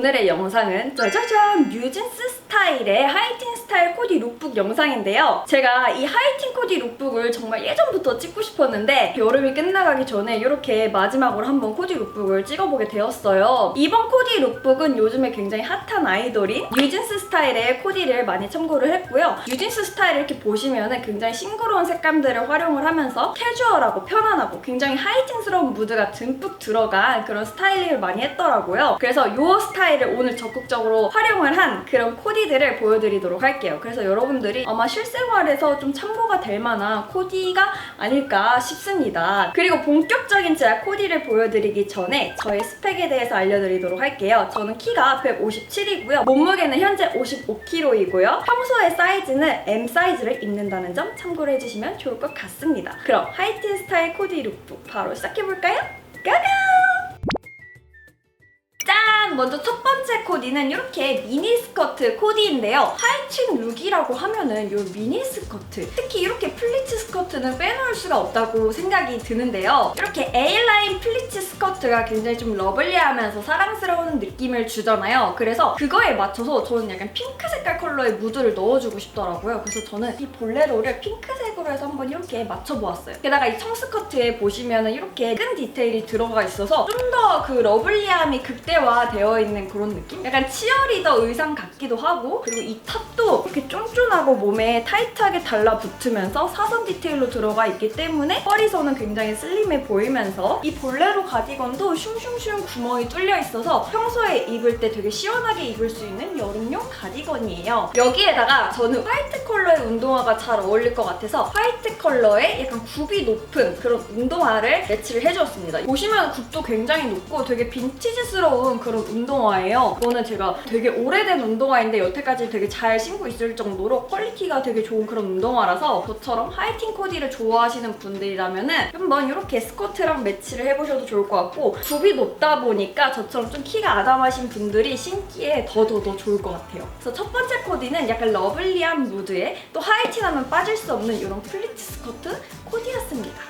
오늘의 영상은 짜자잔 뉴진스 스타일의 하이틴 스타일 코디 룩북 영상인데요. 제가 이 하이틴 코디 룩북을 정말 예전부터 찍고 싶었는데 여름이 끝나가기 전에 이렇게 마지막으로 한번 코디 룩북을 찍어보게 되었어요. 이번 코디 룩북은 요즘에 굉장히 핫한 아이돌인 뉴진스 스타일의 코디를 많이 참고를 했고요. 뉴진스 스타일 이렇게 보시면은 굉장히 싱그러운 색감들을 활용을 하면서 캐주얼하고 편안하고 굉장히 하이틴스러운 무드가 듬뿍 들어간 그런 스타일링을 많이 했더라고요. 그래서 이 스타일을 오늘 적극적으로 활용을 한 그런 코디들을 보여드리도록 할게요. 그래서 여러분들이 아마 실생활에서 좀 참고가 될 만한 코디가 아닐까 싶습니다. 그리고 본격적인 제가 코디를 보여드리기 전에 저의 스펙에 대해서 알려드리도록 할게요. 저는 키가 157이고요. 몸무게는 현재 55kg이고요. 평소에 사이즈는 M 사이즈를 입는다는 점 참고를 해주시면 좋을 것 같습니다. 그럼 하이틴 스타일 코디 룩북 바로 시작해볼까요? 가가! 짠! 먼저 첫 번째 코디는 이렇게 미니 스커트 코디인데요. 하이틴 룩이라고 하면은 이 미니 스커트 특히 이렇게 플리츠 스커트는 빼놓을 수가 없다고 생각이 드는데요. 이렇게 A라인 플리츠 스커트가 굉장히 좀 러블리하면서 사랑스러운 느낌을 주잖아요. 그래서 그거에 맞춰서 저는 약간 핑크 색깔 컬러의 무드를 넣어주고 싶더라고요. 그래서 저는 이 볼레로를 핑크색으로 해서 한번 이렇게 맞춰보았어요. 게다가 이 청스커트에 보시면 은 이렇게 끈 디테일이 들어가 있어서 좀 더 그 러블리함이 극대화되어 있는 그런 느낌? 약간 치어리더 의상 같기도 하고 그리고 이 탑도 이렇게 쫀쫀하고 몸에 타이트하게 달라붙으면서 사선 디테일로 들어가 있기 때문에 허리선은 굉장히 슬림해 보이면서 이 볼레로 가디건도 슝슝슝 구멍이 뚫려 있어서 평소에 입을 때 되게 시원하게 입을 수 있는 여름용 가디건이에요. 여기에다가 저는 화이트 컬러의 운동화가 잘 어울릴 것 같아서 화이트 컬러의 약간 굽이 높은 그런 운동화를 매치를 해주었습니다. 보시면 굽도 굉장히 높고 되게 빈티지스러운 그런 운동화예요. 이거는 제가 되게 오래된 운동화인데 여태까지 되게 잘 신고 있을 정도로 퀄리티가 되게 좋은 그런 운동화라서 저처럼 하이틴 코디를 좋아하시는 분들이라면은 한번 이렇게 스커트랑 매치를 해보셔도 좋을 것 같고 굽이 높다 보니까 저처럼 좀 키가 아담하신 분들이 신기에 더더더 좋을 것 같아요. 그래서 첫 번째 코디는 약간 러블리한 무드에 또 하이틴하면 빠질 수 없는 이런 플리츠 스커트 코디였습니다.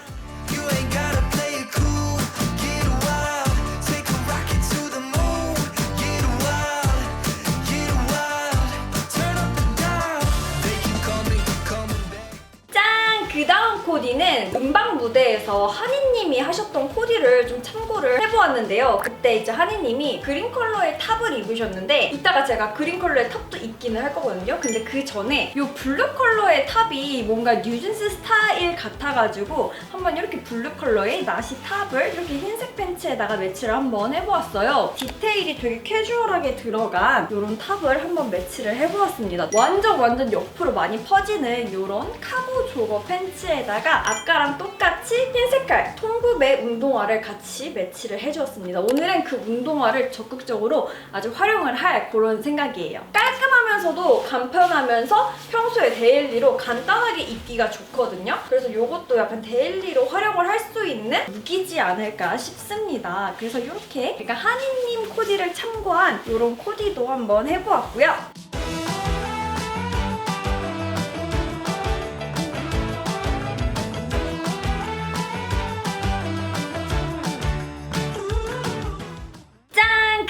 짠! 그 다음 코디는 음방 무대에서 한 이님이 하셨던 코디를 좀 참고를 해보았는데요. 그때 이제 한이님이 그린 컬러의 탑을 입으셨는데 이따가 제가 그린 컬러의 탑도 입기는 할 거거든요. 근데 그 전에 이 블루 컬러의 탑이 뭔가 뉴진스 스타일 같아가지고 한번 이렇게 블루 컬러의 나시 탑을 이렇게 흰색 팬츠에다가 매치를 한번 해보았어요. 디테일이 되게 캐주얼하게 들어간 이런 탑을 한번 매치를 해보았습니다. 완전 완전 옆으로 많이 퍼지는 이런 카고 조거 팬츠에다가 아까랑 똑같이 흰 색깔 통 굽의 운동화를 같이 매치를 해주었습니다. 오늘은 그 운동화를 적극적으로 아주 활용을 할 그런 생각이에요. 깔끔하면서도 간편하면서 평소에 데일리로 간단하게 입기가 좋거든요. 그래서 이것도 약간 데일리로 활용을 할 수 있는 무기지 않을까 싶습니다. 그래서 이렇게 약간 한이님 코디를 참고한 이런 코디도 한번 해보았고요.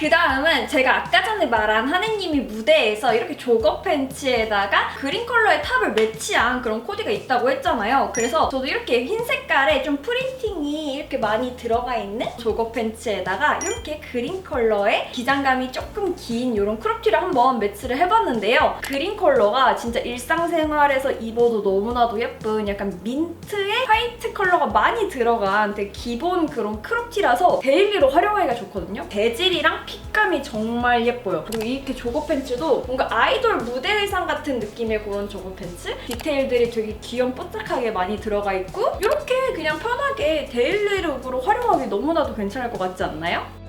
그 다음은 제가 아까 전에 말한 하느님이 무대에서 이렇게 조거 팬츠에다가 그린 컬러의 탑을 매치한 그런 코디가 있다고 했잖아요. 그래서 저도 이렇게 흰 색깔에 좀 프린팅이 이렇게 많이 들어가 있는 조거 팬츠에다가 이렇게 그린 컬러의 기장감이 조금 긴 이런 크롭티를 한번 매치를 해봤는데요. 그린 컬러가 진짜 일상생활에서 입어도 너무나도 예쁜 약간 민트의 화이트 컬러가 많이 들어간 되게 기본 그런 크롭티라서 데일리로 활용하기가 좋거든요. 재질이랑 핏감이 정말 예뻐요. 그리고 이렇게 조거 팬츠도 뭔가 아이돌 무대 의상 같은 느낌의 그런 조거 팬츠? 디테일들이 되게 귀염뽀짝하게 많이 들어가 있고 이렇게 그냥 편하게 데일리 룩으로 활용하기 너무나도 괜찮을 것 같지 않나요?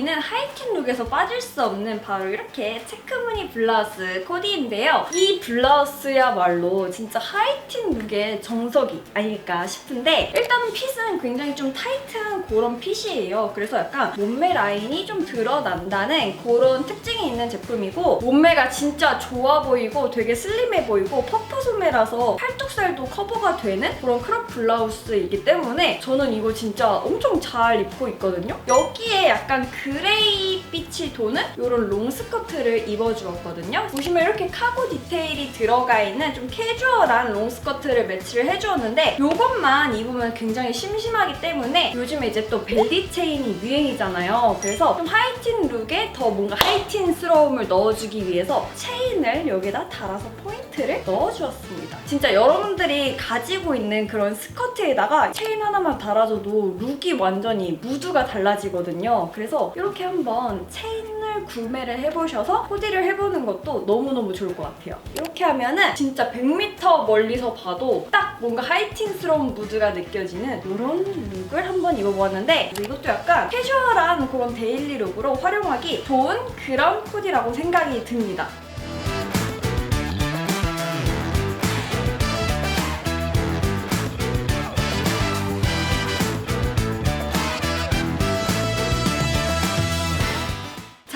코디는 하이틴 룩에서 빠질 수 없는 바로 이렇게 체크무늬 블라우스 코디인데요. 이 블라우스야말로 진짜 하이틴 룩의 정석이 아닐까 싶은데 일단은 핏은 굉장히 좀 타이트한 그런 핏이에요. 그래서 약간 몸매 라인이 좀 드러난다는 그런 특징이 있는 제품이고 몸매가 진짜 좋아 보이고 되게 슬림해 보이고 퍼프 소매라서 팔뚝살도 커버가 되는 그런 크롭 블라우스이기 때문에 저는 이거 진짜 엄청 잘 입고 있거든요. 여기에 약간 그 레이 빛이 도는 이런 롱 스커트를 입어주었거든요. 보시면 이렇게 카고 디테일이 들어가 있는 좀 캐주얼한 롱 스커트를 매치를 해주었는데 이것만 입으면 굉장히 심심하기 때문에 요즘에 이제 또 벨리 체인이 유행이잖아요. 그래서 좀 하이틴 룩에 더 뭔가 하이틴스러움을 넣어주기 위해서 체인을 여기다 달아서 포인트를 넣어주었습니다. 진짜 여러분들이 가지고 있는 그런 스커트에다가 체인 하나만 달아줘도 룩이 완전히 무드가 달라지거든요. 그래서 이렇게 한번 체인을 구매를 해보셔서 코디를 해보는 것도 너무너무 좋을 것 같아요. 이렇게 하면은 진짜 100m 멀리서 봐도 딱 뭔가 하이틴스러운 무드가 느껴지는 이런 룩을 한번 입어보았는데 이것도 약간 캐주얼한 그런 데일리 룩으로 활용하기 좋은 그런 코디라고 생각이 듭니다.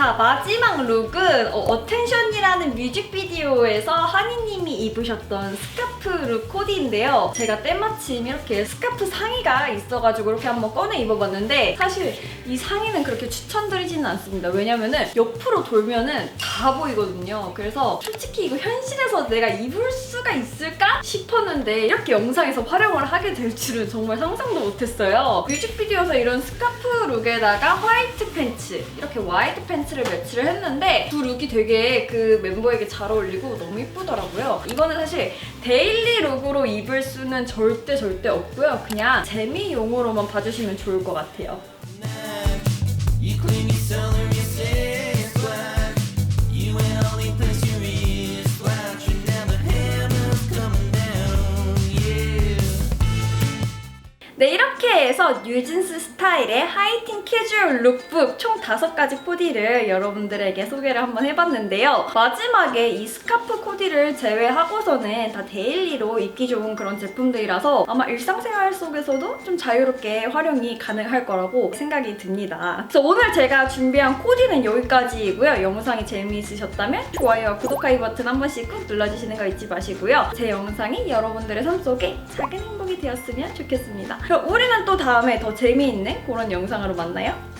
자 마지막 룩은 어, 텐션이라는 뮤직비디오에서 하니님이 입으셨던 스카프 룩 코디인데요. 제가 때마침 이렇게 스카프 상의가 있어가지고 이렇게 한번 꺼내 입어봤는데 사실 이 상의는 그렇게 추천드리지는 않습니다. 왜냐면은 옆으로 돌면은 다 보이거든요. 그래서 솔직히 이거 현실에서 내가 입을 수가 있을까 싶었는데 이렇게 영상에서 활용을 하게 될 줄은 정말 상상도 못했어요. 뮤직비디오에서 이런 스카프 룩에다가 화이트 팬츠 이렇게 화이트 팬츠 를 매치를 했는데 두 룩이 되게 그 멤버에게 잘 어울리고 너무 이쁘더라고요. 이거는 사실 데일리 룩으로 입을 수는 절대 절대 없고요. 그냥 재미용으로만 봐주시면 좋을 것 같아요. 네, 이렇게 해서 뉴진스 스타일의 하이틴 캐주얼 룩북 총 5가지 코디를 여러분들에게 소개를 한번 해봤는데요. 마지막에 이 스카프 코디를 제외하고서는 다 데일리로 입기 좋은 그런 제품들이라서 아마 일상생활 속에서도 좀 자유롭게 활용이 가능할 거라고 생각이 듭니다. 그래서 오늘 제가 준비한 코디는 여기까지이고요. 영상이 재미있으셨다면 좋아요와 구독하기 버튼 한 번씩 꾹 눌러주시는 거 잊지 마시고요. 제 영상이 여러분들의 삶 속에 작은 행복이 되었으면 좋겠습니다. 그럼 우리는 또 다음에 더 재미있는 그런 영상으로 만나요.